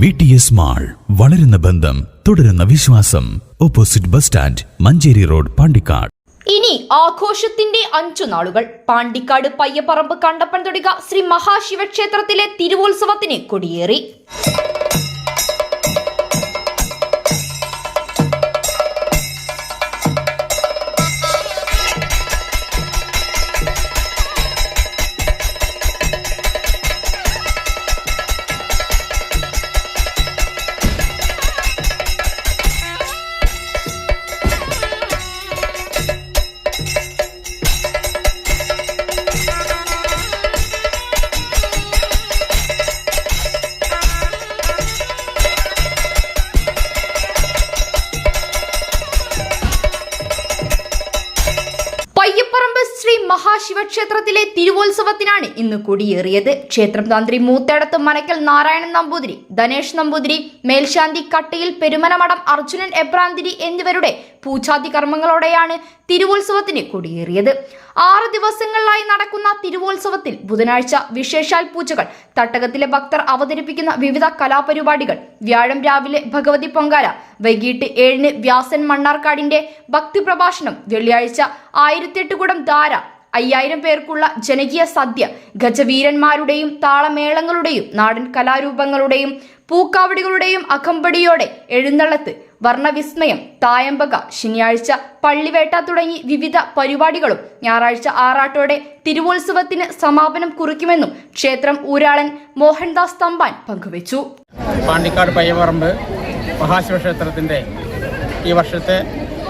V T S mall വളരുന്ന ബന്ധം തുടരുന്ന വിശ്വാസം. Opposite bus stand Manjeri road Pandikkad. ഇനി ആഘോഷത്തിന്റെ അഞ്ചു നാളുകൾ. പാണ്ടിക്കാട് പയ്യപ്പറമ്പ് കണ്ടപ്പൻ തൊടിക ശ്രീ മഹാശിവക്ഷേത്രത്തിലെ തിരുവോത്സവത്തിന് കൊടിയേറി. ശ്രീ മഹാശിവക്ഷേത്രത്തിലെ തിരുവോത്സവത്തിനാണ് ഇന്ന് കൊടിയേറിയത്. ക്ഷേത്രം തന്ത്രി മൂത്തേടത്ത് മനക്കൽ നാരായണൻ നമ്പൂതിരി ധനേഷ് നമ്പൂതിരി മേൽശാന്തി കട്ടയിൽ പെരുമനമഠം അർജുനൻ എബ്രാന്തിരി എന്നിവരുടെ പൂജാതി കർമ്മങ്ങളോടെയാണ് തിരുവോത്സവത്തിന് കൊടിയേറിയത്. ആറ് ദിവസങ്ങളിലായി നടക്കുന്ന തിരുവോത്സവത്തിൽ ബുധനാഴ്ച വിശേഷാൽ പൂജകൾ തട്ടകത്തിലെ ഭക്തർ അവതരിപ്പിക്കുന്ന വിവിധ കലാപരിപാടികൾ വ്യാഴം രാവിലെ ഭഗവതി പൊങ്കാല വൈകിട്ട് ഏഴിന് വ്യാസൻ മണ്ണാർക്കാടിന്റെ ഭക്തി പ്രഭാഷണം വെള്ളിയാഴ്ച ആയിരത്തിയെട്ട് കുടം ധാര അയ്യായിരം പേർക്കുള്ള ജനകീയ സദ്യ ഗജവീരന്മാരുടെയും താളമേളങ്ങളുടെയും നാടൻ കലാരൂപങ്ങളുടെയും പൂക്കാവടികളുടെയും അകമ്പടിയോടെ എഴുന്നള്ളത്ത് വർണവിസ്മയം തായമ്പക ശനിയാഴ്ച പള്ളിവേട്ട തുടങ്ങി വിവിധ പരിപാടികളും ഞായറാഴ്ച ആറാട്ടോടെ തിരുവോത്സവത്തിന് സമാപനം കുറിക്കുമെന്നും ക്ഷേത്രം ഊരാളൻ മോഹൻദാസ് തമ്പാൻ പങ്കുവച്ചു. പാണ്ടിക്കാട് പയ്യപറമ്പ് മഹാശിവക്ഷേത്രത്തിന്റെ ഈ വർഷത്തെ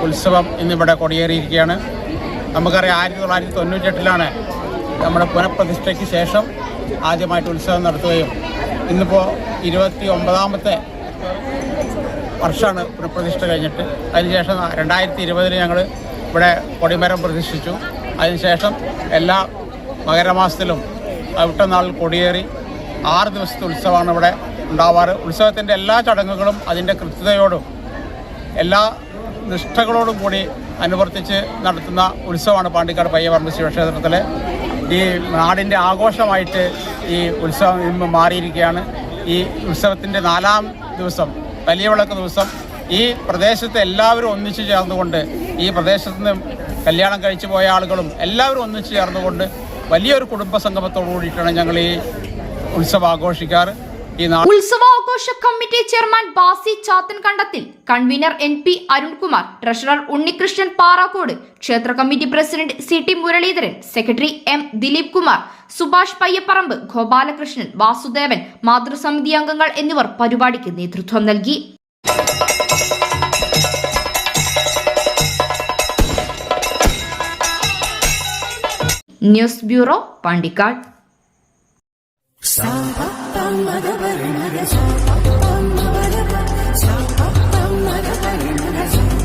ഉത്സവം ഇന്നിവിടെ കൊടിയേറിയിരിക്കുകയാണ്. നമുക്കറിയാം ആയിരത്തി തൊള്ളായിരത്തി തൊണ്ണൂറ്റെട്ടിലാണ് നമ്മുടെ പുനഃപ്രതിഷ്ഠയ്ക്ക് ശേഷം ആദ്യമായിട്ട് ഉത്സവം നടത്തുകയും ഇന്നിപ്പോൾ ഇരുപത്തി ഒമ്പതാമത്തെ വർഷമാണ് പ്രതിഷ്ഠ കഴിഞ്ഞിട്ട്. അതിനുശേഷം രണ്ടായിരത്തി ഇരുപതിൽ ഞങ്ങൾ ഇവിടെ കൊടിമരം പ്രതിഷ്ഠിച്ചു. അതിനുശേഷം എല്ലാ മകരമാസത്തിലും വിട്ടനാൾ കൊടിയേറി ആറ് ദിവസത്തെ ഉത്സവമാണ് ഇവിടെ ഉണ്ടാവാറ്. ഉത്സവത്തിന്റെ എല്ലാ ചടങ്ങുകളും അതിന്റെ കൃത്യതയോടും എല്ലാ നിഷ്ഠകളോടും കൂടി അനുവർത്തിച്ച് നടത്തുന്ന ഉത്സവമാണ് പാണ്ടിക്കാട് പയ്യപറമ്പ് ശിവക്ഷേത്രത്തിലെ. ഈ നാടിന്റെ ആഘോഷമായിട്ട് ഈ ഉത്സവം ഇന്ന് മാറിയിരിക്കുകയാണ്. ഈ ഉത്സവത്തിന്റെ നാലാം ദിവസം വലിയ വിളക്ക് ദിവസം. ഈ പ്രദേശത്ത് എല്ലാവരും ഒന്നിച്ചു ചേർന്നുകൊണ്ട് ഈ പ്രദേശത്ത് നിന്ന് കല്യാണം കഴിച്ചു പോയ ആളുകളും എല്ലാവരും ഒന്നിച്ചു ചേർന്നുകൊണ്ട് വലിയൊരു കുടുംബ സംഗമത്തോടു കൂടിയിട്ടാണ് ഞങ്ങൾ ഈ ഉത്സവം ആഘോഷിക്കാറ്. ഉത്സവാഘോഷ കമ്മിറ്റി ചെയർമാൻ ബാസി ചാത്തൻ കണ്ടത്തിൽ. Convener N P Arunkumar treasurer Unnikrishnan Parakkode ക്ഷേത്ര committee president C T Muralidharan secretary M Dileep Kumar Subhash Payyapparamba Gopalakrishnan Vasudevan മാതൃസമിതി അംഗങ്ങൾ എന്നിവർ പരിപാടിക്ക് നേതൃത്വം നൽകി. News bureau Pandikkad. மதபரி மகசோ மதபரி மகசோ